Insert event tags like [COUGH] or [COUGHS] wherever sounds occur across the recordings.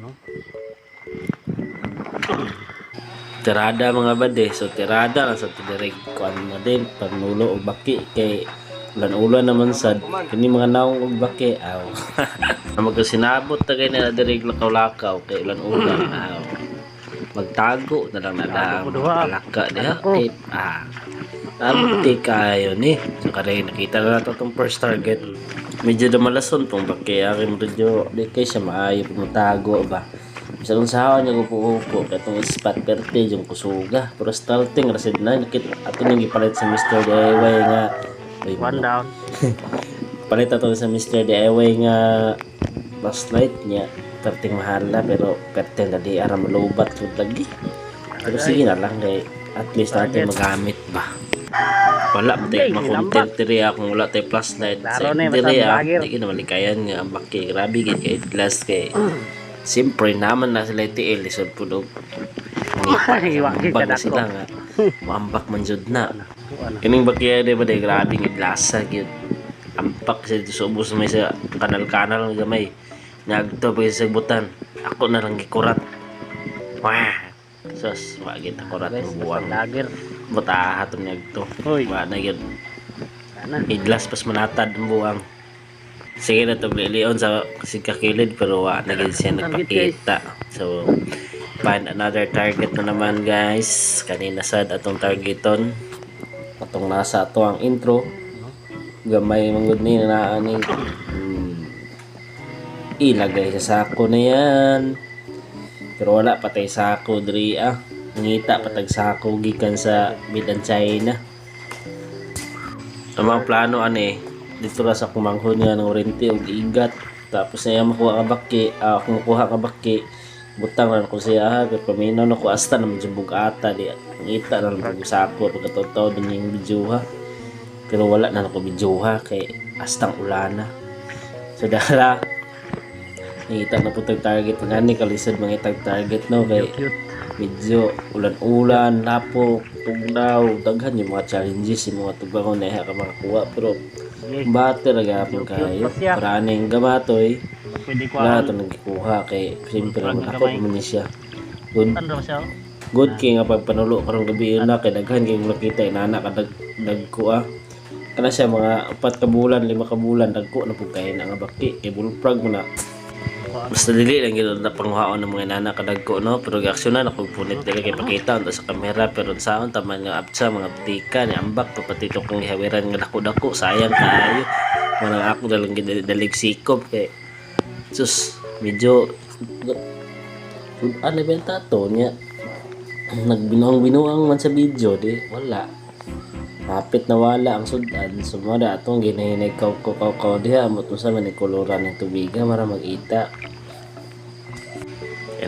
no? Tirada mga bade. So tirada lang sa tidirek kuan mo din panulo og baki kay ulan ulan naman sad kini mga naong og baki aw. [LAUGHS] Magka sinabot ta kay na direk lakaw-lakaw kay ulan ulan aw. Magtago na lang na lang laka diha kay ah. Abti kayo ni. So kare nakita na nato tong first target. Medyo dumalason tong baki aking medyo di kay siya maayo pumutago ba. Sa sa niya upo-upo katong spot perte yung kusuga. Pero starting rasid na nakit ato nang gipalit sa Mr. DIY nga Ay, One down. [LAUGHS] palit ato sa Mr. DIY nga flashlight niya. Perting mahal na pero perting na di aram lobat lagi. Pero sige na lang kay at least natin magamit ba. Wala pa tayo Hey, makontent diri akong wala tayo flashlight. Sa diri di ka naman likayan nga ang baki. Grabe gid kay glass kay. Siyempre naman na sila tiil lisod po dog. [LAUGHS] Dako. sila nga. [LAUGHS] Maambak man jud na. Kining bakya di ba day grabe nga lasa gyud. Ampak sa sa ubos may sa kanal-kanal gamay. Nagto pa sa butan. Ako na lang gikurat. Wah. Sus, wa gid kurat Guys, ng basta buwang. lager. Buta haton nagto. Hoy. Wa na gyud. Sana. Iglas pas manatad ang buwang. Sige na to leon sa kasi kakilid pero wa na gyud siya nagpakita. So find another target na naman guys. Kanina sad atong targeton. Atong nasa ato ang intro. Gamay mangud ni na ani. Hmm. Ilagay sa sako na yan. Pero wala patay sako diri ah. Nangita patag sako gikan sa bidan China. Ang mga plano ani dito ra sa kumanghon nga ng oriente og igat tapos na makuha ka baki ah, kung makuha ka baki butang na ko siya ha pero paminaw na ko asta na majubog ata di ngita na lang sa ako pagkatotoo din yung video ha pero wala na ako video ha kay astang ulana. So [LAUGHS] dala ngita na po tag target nga ni kalisod mga itag target no kay. Medyo ulan-ulan, lapo, tugnaw, daghan yung mga challenges yung mga tugnaw na iha ka makakuha pero bate ragapon kayo paraning gamatoy. Wala ito nagkuha kay siyempre naman ako man siya. Good. Ano good kay nga pag panulo karong gabi yun na kay daghan kay nakita inana ka dag dagko ah kana siya mga upat ka bulan lima ka bulan dagko na pug kay na nga baki kay bullfrog mo na basta dili lang gid na panghaon ng mga inana ka dagko no? Pero reaksyon na ako punit dili kay pakita unta sa kamera. Pero saon taman nga apsa mga btika ni ambak pa pati to kung ihawiran nga dako-dako. Sayang kaayo manang ako dalang gid dalig sikop kay sus medyo ano ba yung tato niya? Nagbinuang-binuang man sa video di wala hapit na wala ang sudan sumada atong ginahinay kaw kaw kaw kaw diha mo sa man koloran ng tubiga para magita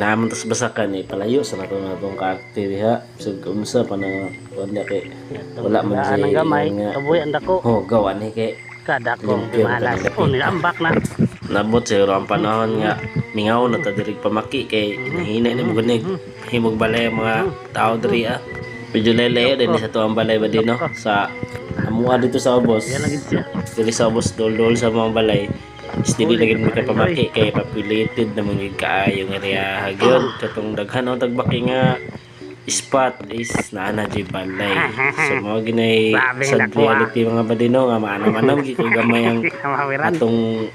naman tas basakan eh palayo sa nato na itong kaarte diha so unsa pa na wala kay wala man Daan ng siya gamay. Kabuhi ang dako. oh gawa ni kay Kada ko. Malas. Oh, nilambak na. nabot siguro ang panahon nga mingaw na ta diri pamaki kay nahinay na mo gunig himog balay ang mga tao diri ah medyo leleyo din sa tuang balay ba din no? Sa amuha dito sa obos. Yan lagi siya. diri sa obos dol-dol sa mga balay. Is dili lagi mo ka pamaki kay papilited na mga kaayo nga riya hagyon. Katong daghan ang tagbaki nga spot is naana di balay. [LAUGHS] So mga ginay sad reality mga badino nga maanam-anam gi ko gamay ang [LAUGHS] atong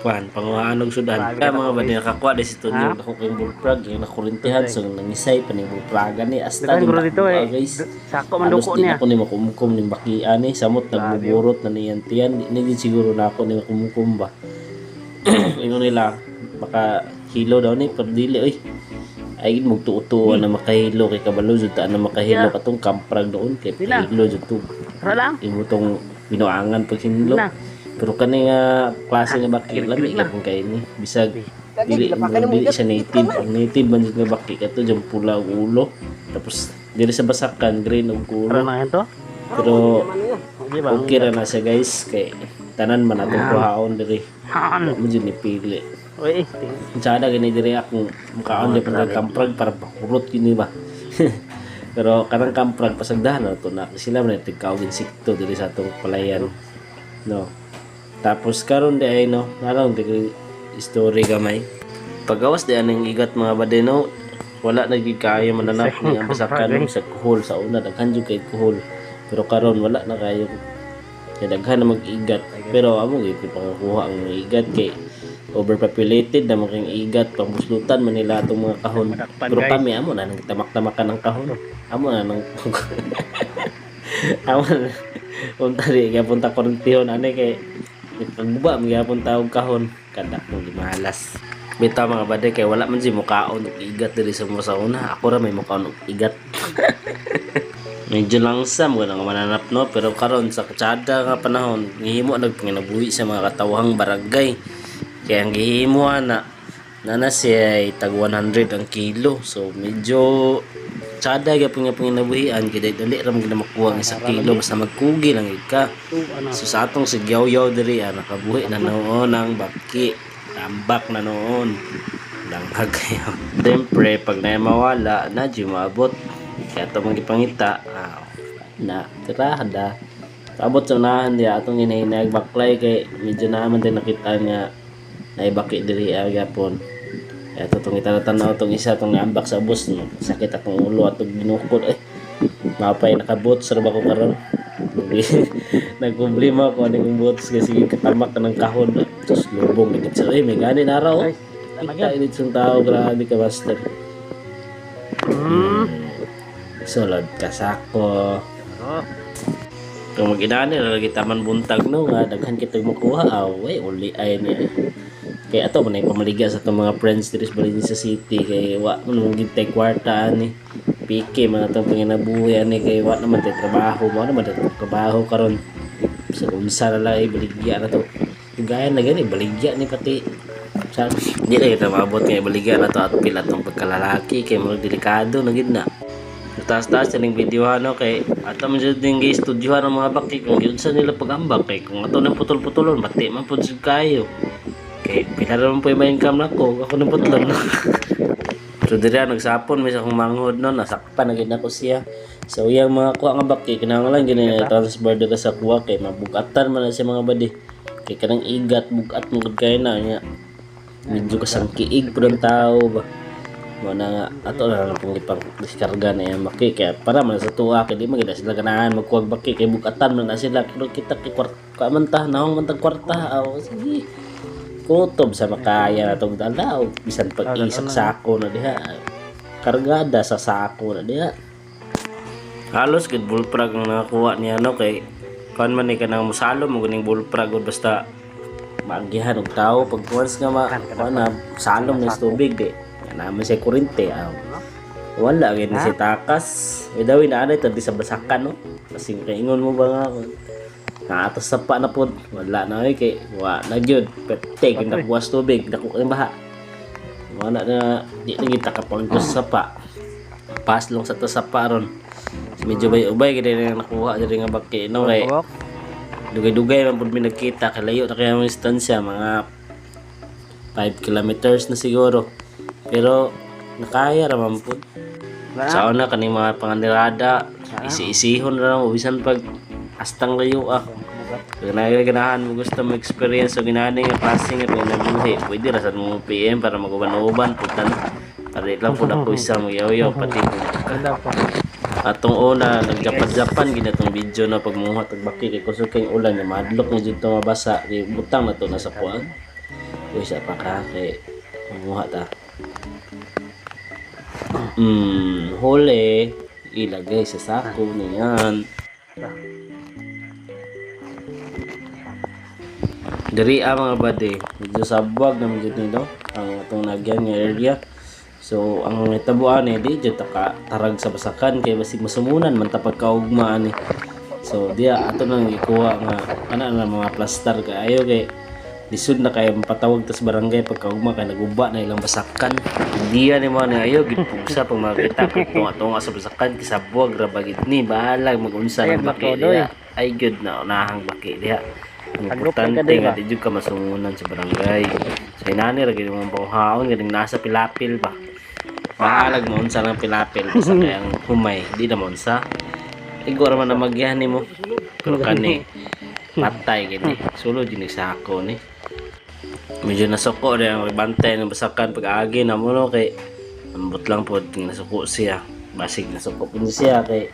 kuan panguhaan og sudan ka mga na, bani nakakuha di Ha? yung ako kay bullfrog yung nakurintihan so nangisay pa ni bullfrogan ni asta guro dito eh. guys? Sako man duko niya. ako ni makumkum ni bakian eh samot nagbuburot na niyan tiyan di siguro na ako ni makumkum ba. [CLEARS THROAT] Ingon nila maka hilo daw ni pero dili oy ay gid magtuo na makahilo kay kabalo jud ta na makahilo Yeah. katong kamprag doon kay Pila? hilo jud to Tara lang. imo tong binuangan pag Na. pero kani nga klase nga baki lami lang. lang kay ni bisag dili mo dili siya native ang native man jud nga baki kato jang pula ulo tapos dili sa basakan green og ulo pero ba? okay ra na siya guys kay tanan man atong kuhaon diri Han. mo jud ni pili Uy, Sada gani diri akong mukaon di pa kamprag para pahurot kini ba. [LAUGHS] Pero kanang kamprag pasagdahan na to na sila man tigkaw insekto diri sa atong palayan. No. Tapos karon di ay no, nalang di story gamay. Pagawas di aning igat mga badeno, wala na gid kayo mananap ni ang basakan sa kuhol sa una daghan jud kay kuhol. Pero karon wala na kayo kay daghan na mag-igat. Pero amo gid pangakuha ang igat kay overpopulated na mga igat pambuslutan man nila atong mga kahon. Pero kami amo na nang tamak-tamakan ng kahon. Amo na nang [LAUGHS] amo na punta di kaya punta korintiyon ani kay pagbuba mi gyapon taog kahon kada mo malas. Bitaw mga bade kay wala man si mukaon igat diri sa mga sa una. Ako ra may mukaon igat. [LAUGHS] Medyo langsam ko nga mananap no pero karon sa kutsada nga panahon gihimo nagpanginabuhi sa mga katawhang barangay. Kaya ang gihimo na nana siya ay tag 100 ang kilo. So medyo tsada gyapon nga panginabuhian kay dali ra mo makuha ang isang kilo basta magkugi lang ka. So sa atong sigyaw-yaw diri ah, nakabuhi na noon ang baki. Tambak na noon. Langhag [LAUGHS] kayo. Siyempre, pag na mawala, na di maabot. Kaya ito mga ipangita, ah, na tirada. Abot sa unahan diya, atong inahinag baklay kay medyo naman din nakita nga naibaki diri agapon. Kaya ito itong itanatanaw itong isa itong ambak sa bus no. Sakit akong ulo at binukod eh. Mapay nakabot sa ba ko karon. [LAUGHS] Nagproblema ko yung boots kasi katamak ka ng kahon. Tapos lubong na sa eh may gani na raw. Kita init sa tao grabe ka master. Hmm. Sulod ka sako. Oh. Kung mag-inani, lagi taman buntag no, nga daghan kita makuha, away, uli ay niya. Kaya ato, manay pamaligya sa itong mga friends diri sa Balinin sa city, kay wa mo nung gintay kwarta ani. Pike, man itong panginabuhi ani, kay wa naman tayo trabaho, mo naman tayo trabaho karon Sa unsa na lang, eh, baligya na to. Gaya na gani, baligya ni pati. Sa, hindi na kita maabot kay baligya na to at pila tong pagkalalaki, kay mga delikado na gid na. taas-taas yung video ano kay ato man jud ding gi-studyohan ang mga baki kung yun sa nila pagambak kay kung ato nang putol-putulon bati man pud kayo kay man po yung income nako ako nang putlon. [LAUGHS] So diri nagsapon may sa akong manghod no nasakpan na gid ako siya. So yang mga kuha nga baki kinahanglan gini na transfer dito sa kuha kay mabugatan man na siya mga badi. Kay kanang igat bugat mo kay na nya medyo kasang kiig pud ang tao ba. Mo na nga ato na lang pong ipang diskarga na yan baki kaya para man sa tuwa kay di magida sila ganahan magkuwag baki kay bukatan man na sila. Pero kita kay kwarta kamanta nahong man tag kwarta aw sige kutob sa makaya na tong dalaw. Bisan pag isak sako na diha. Kargada sa sako na diha. Halos gid bullfrog ang nakakuha niya no? Kay kan man ni kanang musalo mo ganing bullfrog gud basta maagihan og tao. Pag once nga ma na salom ni tubig di. Naman siya kurente aw wala gani si takas. May daw inaanay tadi sa basakan no? Kasi kaingon mo ba nga ako naatas sa pa na pod wala na ay kay wa na gyud pete kay nakuwas tubig dako ang baha wala na di na kita kapon sa pa. Pas lang sa to sa pa ron. Medyo bay ubay kay na nakuha diri nga baki no kay dugay-dugay man pud mi nagkita kay layo na kaya ang distansya mga 5 kilometers na siguro. Pero nakaya raman po. Sa una kaning mga panganirada, isi-isihon na lang bisan pag astang layo ah. Kung nagaganahan mo gusto mo experience o ginani nga klase nga pinabuhi, pwede ra sa mo PM para maguban-uban putan. Para lang po na ko isang yaw-yaw pati po. Atong una, nagjapan-japan ginatong video na pagmuhat at baki kay kusog kay ulan nga madlok nga jud to mabasa, di butang na to na sa kuan. Uy sa pa ka kay mamuhat ah. Hmm, huli. Ilagay sa sako na Dari ah mga bade, medyo sabwag na medyo nito ang itong nagyan nga area. So, ang nitabuan eh, di dyan tarag sa basakan. Kay basig masumunan man ta pagkaugmaan eh. So, diya ato nang ikuha nga ana na mga plaster. Kaayo kay lisod na kay patawag tas barangay. Pagkaugma kay naguba na ilang basakan. Hindi yan mo na ayo gid pugsa pag makita kay tunga tunga sa basakan. Kisabwag ra bagit ni bahalag magunsa ng baki ay good na unahang baki ang importante nga di jud ka masumunan sa barangay. Sa inani ra gid mong panghaon gading nasa pilapil ba? Bahalag mo unsa lang pilapil [LAUGHS] basta kay ang humay di na mo unsa. Igor man na magyan nimo. Pero kani patay gini sulod yun sa ako ni. Medyo nasuko rin ang bantay ng basakan. Pag agi na mo no kay ambot lang po nasuko siya. Basig nasuko po siya kay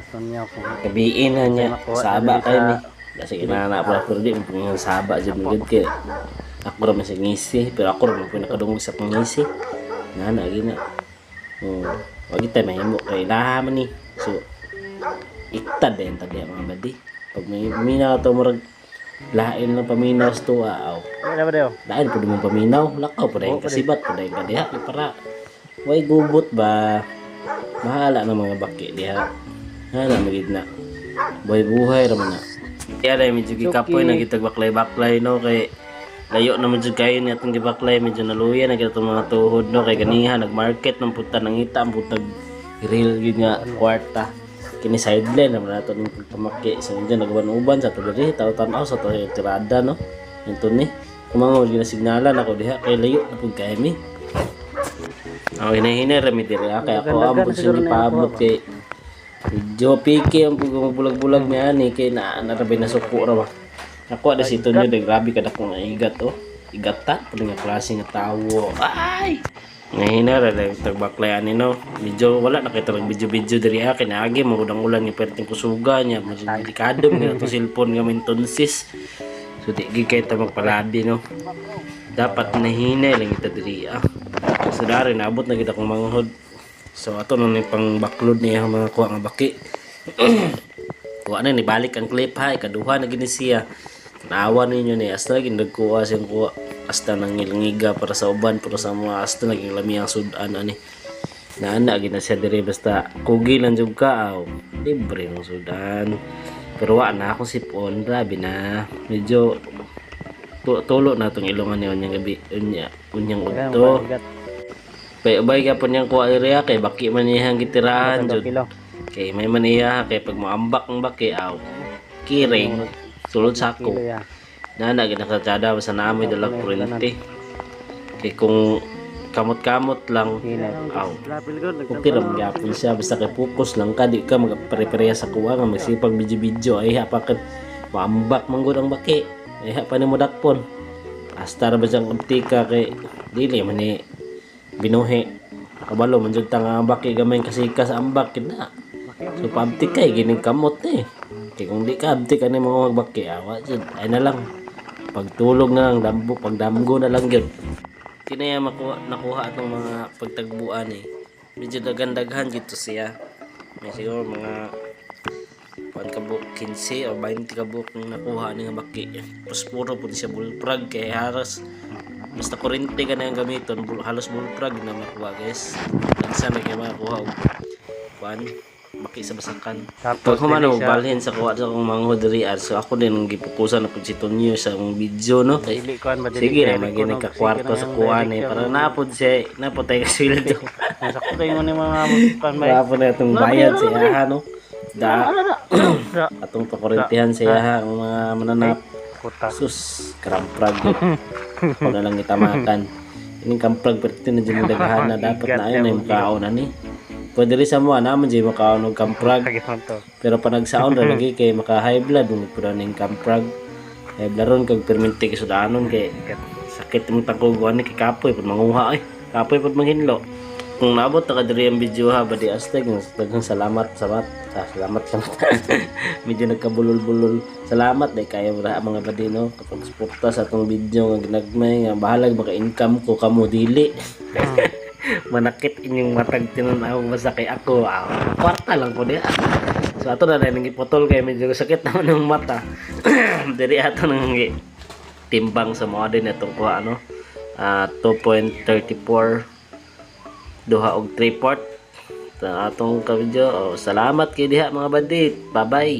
kabiin na niya. Saba na kayo sa- ni kasi inana pa pero di mo yung saba dyan mo kay ako rin sa ngisi pero ako rin po nakadungog sa kong ngisi nana gina oh wag kita may mo kay nahaman ni? So iktad din tadi mga badi pag may minaw to murag lain lang paminaw sa tuwa aw Wala ba daw? dahil po mo paminaw lakaw pa dahil kasibat pa dahil kadiha para way gubot ba. Mahala ng mga baki diha hala magid na buhay buhay raman na kaya dahil medyo gikapoy na gitag baklay baklay no? Kay layo na medyo kayo ni atong gibaklay medyo naluya na kita mga tuhod no? Kay ganiha nagmarket ng puta ng ita ang putag real gid nga kwarta. Kini sideline naman nato ning pagpamaki sa so, nagban uban sa tudiri taw tanaw sa to tirada no? Ito ni. Kumang wala signalan ako diha kay layo na pud kay mi ang hinahinay rami diri ah, kay ako ang pud sing ipaabot kay Medyo piki ang bulag-bulag niya ni kay na narabi na suko ra ba. Ako ada sito niya de grabe kada ko nga igat oh. Igata pud nga klase nga tawo. Ay. Ngahina ra lang tagbaklayan ni no. Medyo wala na kay tarang video-video diri ah kinaagi mo udang ulan ni perting kusuga niya. Medyo delikado nga to cellphone nga mintonsis. So di gi kay ta magpaladi no. Dapat nahinay lang kita diri ah. So dari naabot na kita kong manghod. So ato nung pang baklod niya ang mga kuha nga baki. [CLEARS THROAT] kuha na ni balik ang clip ha ikaduha na gini siya. Naawa ninyo ni hasta lagi nagkuha siyang kuha hasta nang ilangiga para sa uban pero sa mga hasta naging lami ang sudan ani. Naana gina siya diri basta kugi lang jud ka aw. Libre ng sudan. Pero wa na ako sipon grabe na. Medyo tu- tulo na tong ilungan ni unyang gabi unya unyang udto. Ubay ka po niyang kuha area kay baki man niyang gitirahan jud. Kay may maniya kay pag moambak ang baki aw. Kiring sulod sako. ya. Nana ginakatsada sa namoy dalag kurente. Kay kung kamot-kamot lang aw. Okay ra magyapon siya basta kay focus lang ka di ka magpare-pareha sa kuha nga magsipag video-video ay hapakan maambak man gud ang baki. Ay pa ni mo dakpon. Hasta ra ba siyang kaptika kay dili man ni binuhi. Kabalo man jud tanga baki gamay kasika sa ambak kid na. So pabtik kay gining kamot eh. Kay kung di ka abtik ani mga magbaki awa jud ay na lang. Pagtulog na lang dambo pagdamgo na lang gyud. Kinaya makuha nakuha atong mga pagtagbuan eh. Medyo daghan-daghan gito siya. May siguro mga kuan ka book 15 o 20 ka book ng nakuha ni nga baki. Tapos puro po siya bullfrog kay haras basta kurente ka na yung gamiton bul- halos bullfrog na makuha guys. Nagsa na kayo makakuha og kuan baki sa basakan. Tapos dili siya- balhin sa kuha sa akong mga hodrian so ako din ang gipukusan na pud si Tonyo sa akong video no. Kay Sige na, magiging nagkakwarto sa kuha ni. Para napod siya, napod tayo kasildo. [LAUGHS] Nasa ko tayo ni mga kan ba. Wala po na itong bayad sa iyaha, no? Da, [CLEARS THROAT] atong pakurintihan sa iyaha, ang mga mananap. Sus, karamprag. [LAUGHS] Na lang itamakan. Ining kamprag, pero ito na dyan daghan na dapat na ayun na yung kaon na ni. Pwede rin sa mga naman dyan makaon ng kamprag. Pero pag nagsaon ra lagi kay maka high blood mo pura ning kamprag. High blood ron kag perminti kay sudanon kay sakit mo tangkuguan ni kay kapoy pud manguha ay. Kapoy pud manghinlo. Kung naabot ta ka diri ang video ha badi astag daghang salamat salamat ah, salamat salamat. [LAUGHS] Medyo nagkabulol-bulol. Salamat dai kayo ra mga badi no kapag suporta sa atong video nga ginagmay nga bahalag maka income ko kamo dili. [LAUGHS] Manakit inyong matag tinanaw basta kay ako. Ah, kwarta lang po diha. So ato na rin ipotol kay medyo sakit naman ng mata. [COUGHS] Diri ato nang timbang sa mga din itong kuha ano. ah 2.34 duha og 3 port. Sa atong video. Oh, salamat kay diha mga bandit. Bye bye.